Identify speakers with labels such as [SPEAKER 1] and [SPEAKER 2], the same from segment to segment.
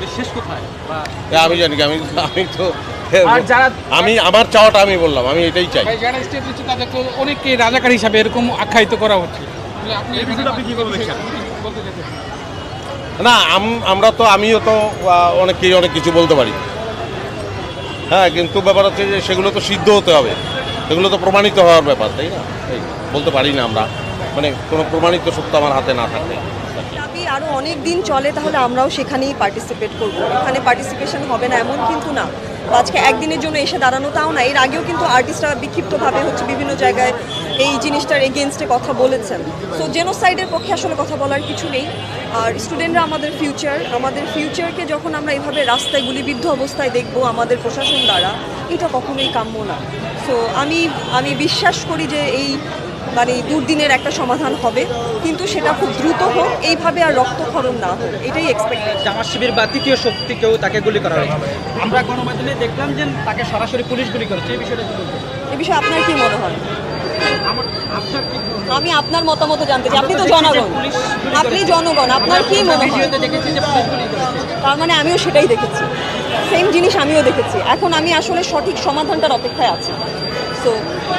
[SPEAKER 1] এটা শেষ কোথায়?
[SPEAKER 2] আমি জানি কি, আমি আমি তো আমি আমার চাওয়াটা আমি বললাম আমি এটাই চাই।
[SPEAKER 3] যারা স্টেপ দিচ্ছে তাদেরকে অনেককে রাজাকার হিসাবে এরকম আখ্যায়িত করা হচ্ছে।
[SPEAKER 2] না আমরা তো আমিও তো অনেককেই অনেক কিছু বলতে পারি। হ্যাঁ কিন্তু ব্যাপার হচ্ছে যে সেগুলো তো সিদ্ধ হতে হবে। সেগুলো তো প্রমাণিত হওয়ার ব্যাপার তাই না? বলতে পারি না আমরা। মানে কোনো প্রমাণিত সত্য আমার হাতে না
[SPEAKER 4] দাবি আরও অনেক দিন চলে, তাহলে আমরাও সেখানেই পার্টিসিপেট করব। এখানে পার্টিসিপেশন হবে না, এমন কিন্তু না। আজকে একদিনের জন্য এসে দাঁড়ানো তাও না, এর আগেও কিন্তু আর্টিস্টরা বিক্ষিপ্তভাবে হচ্ছে বিভিন্ন জায়গায় এই জিনিসটার এগেনস্টে কথা বলেছেন। তো জেনোসাইডের পক্ষে আসলে কথা বলার কিছু নেই। আর স্টুডেন্টরা আমাদের ফিউচার আমাদের ফিউচারকে যখন আমরা এভাবে রাস্তায় গুলিবিদ্ধ অবস্থায় দেখব, আমাদের প্রশাসন দ্বারা, এটা কখনোই কাম্য না। সো আমি আমি বিশ্বাস করি যে এই মানে দুর্দিনের একটা সমাধান হবে। কিন্তু সেটা খুব দ্রুত হোক এইভাবে আর রক্তক্ষরণ না হোক এটাই এক্সপেক্ট
[SPEAKER 5] জামাত শিবির বা তৃতীয় শক্তিকেও তাকে গুলি করা হয়েছে। আমরা গণমাধ্যমে দেখলাম যে তাকে সরাসরি পুলিশ গুলি করেছে। এই বিষয়টা
[SPEAKER 4] এ বিষয়ে আপনার কি মনে হয়? আমি আপনার মতামত জানতে চাই। আপনি তো জনগণ। আপনি জনগণ আপনার কি মনে হয়? তার মানে আমিও সেটাই দেখেছি। সেম জিনিস আমিও দেখেছি। এখন আমি আসলে সঠিক সমাধানটার অপেক্ষায় আছি। সো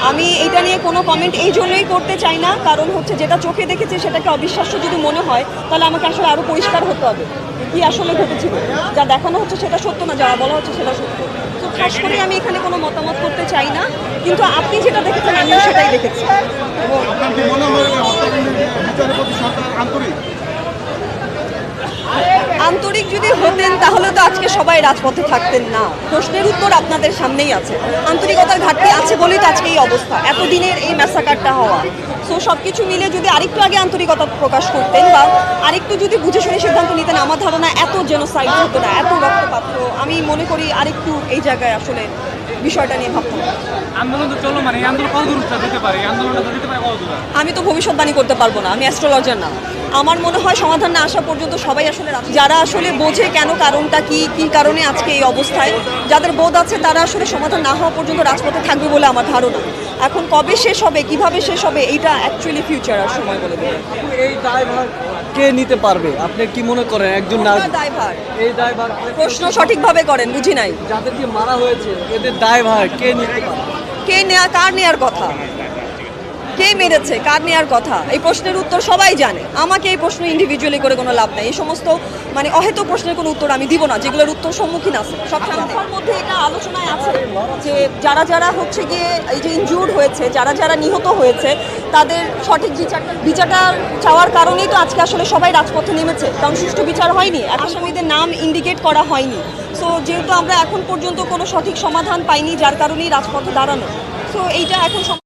[SPEAKER 4] আমি এটা নিয়ে কোনো কমেন্ট এই জন্যই করতে চাই না। কারণ হচ্ছে যেটা চোখে দেখেছি সেটাকে অবিশ্বাস্য যদি মনে হয় তাহলে আমাকে আসলে আরও পরিষ্কার হতে হবে। কি আসলে ঘটেছিল? যা দেখানো হচ্ছে সেটা সত্য না যা বলা হচ্ছে সেটা সত্য। তো খাস করে আমি এখানে কোনো মতামত করতে চাই না। কিন্তু আপনি যেটা দেখেছেন আমিও সেটাই দেখেছি।
[SPEAKER 6] আন্তরিক
[SPEAKER 4] যদি হতে সবাই রাজপথে থাকতেন না। প্রশ্নের উত্তর আপনাদের সামনেই আছে। আন্তরিকতার ঘাটতি আছে বলেই তো আজকে এই অবস্থা। এতদিনের এই ম্যাসাকারটা হওয়া। সো সব কিছু মিলে যদি আরেকটু আগে আন্তরিকতা প্রকাশ করতেন বা আরেকটু যদি বুঝে শুনে সিদ্ধান্ত নিতেন আমার ধারণা এত জেনোসাইড হতো না এত রক্তপাত হতো। আমি মনে করি আরেকটু এই জায়গায় আসলে বিষয়টা নিয়ে ভাবতাম।
[SPEAKER 1] আন্দোলন তো চলো মানে আন্দোলন কত দূর যেতে পারে আন্দোলনটা যেতে পারে কত দূর
[SPEAKER 4] আমি তো ভবিষ্যৎবাণী করতে পারব না আমি অ্যাস্ট্রোলজার না। আমার মনে হয় সমাধান না আসা পর্যন্ত সবাই আসলে যারা আসলে বোঝে কেন কারণটা কি কি কারণে আজকে এই অবস্থায় যাদের বোধ আছে তারা আসলে সমাধান না হওয়া পর্যন্ত রাজপথে থাকবে বলে আমার ধারণা। এখন কবে শেষ হবে কীভাবে শেষ হবে এইটা অ্যাকচুয়ালি ফিউচার আর সময় বলে দেবে।
[SPEAKER 5] এই দায়ভার কে নিতে পারবে? আপনি কি মনে করেন একজন নারী
[SPEAKER 4] দায়ভার।
[SPEAKER 5] এই দায়ভার
[SPEAKER 4] প্রশ্ন সঠিকভাবে করেন বুঝি নাই।
[SPEAKER 5] যাদেরকে মারা হয়েছে এদের দায়ভার কে নিতে পারবে?
[SPEAKER 4] কে নেয়া কার নেয়ার কথা? কে মেরেছে কার নেয়ার কথা? এই প্রশ্নের উত্তর সবাই জানে। আমাকে এই প্রশ্ন ইন্ডিভিজুয়ালি করে কোনো লাভ নেই। এই সমস্ত মানে অহেত প্রশ্নের কোনো উত্তর আমি দিব না যেগুলোর উত্তর সম্মুখীন আছে। সব সবার মধ্যে এটা আলোচনায় আছে যে যারা যারা হচ্ছে গিয়ে এই যে ইনজুর্ড হয়েছে যারা যারা নিহত হয়েছে তাদের সঠিক বিচারটা বিচারটা চাওয়ার কারণেই তো আজকে আসলে সবাই রাজপথে নেমেছে। কারণ সুষ্ঠু বিচার হয়নি। আসামিদের নাম ইন্ডিকেট করা হয়নি। সো যেহেতু আমরা এখন পর্যন্ত কোনো সঠিক সমাধান পাইনি যার কারণেই রাজপথে দাঁড়ানো। সো এইটা এখন